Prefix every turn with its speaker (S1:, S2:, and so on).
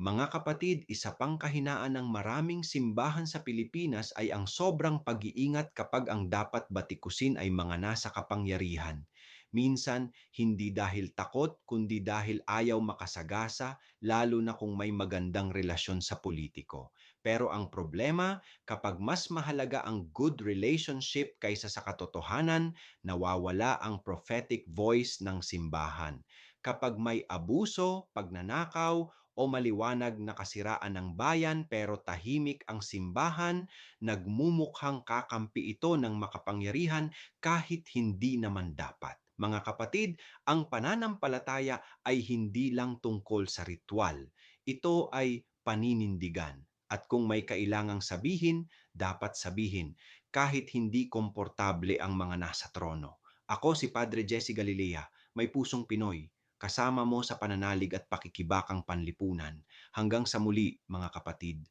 S1: Mga kapatid, isa pang kahinaan ng maraming simbahan sa Pilipinas ay ang sobrang pag-iingat kapag ang dapat batikusin ay mga nasa kapangyarihan. Minsan, hindi dahil takot, kundi dahil ayaw makasagasa, lalo na kung may magandang relasyon sa politiko. Pero ang problema, kapag mas mahalaga ang good relationship kaysa sa katotohanan, nawawala ang prophetic voice ng simbahan. Kapag may abuso, pagnanakaw, o maliwanag na kasiraan ng bayan pero tahimik ang simbahan, nagmumukhang kakampi ito ng makapangyarihan kahit hindi naman dapat. Mga kapatid, ang pananampalataya ay hindi lang tungkol sa ritual. Ito ay paninindigan. At kung may kailangang sabihin, dapat sabihin, kahit hindi komportable ang mga nasa trono. Ako si Padre Jesse Galilea, may pusong Pinoy, kasama mo sa pananalig at pakikibakang panlipunan. Hanggang sa muli, mga kapatid.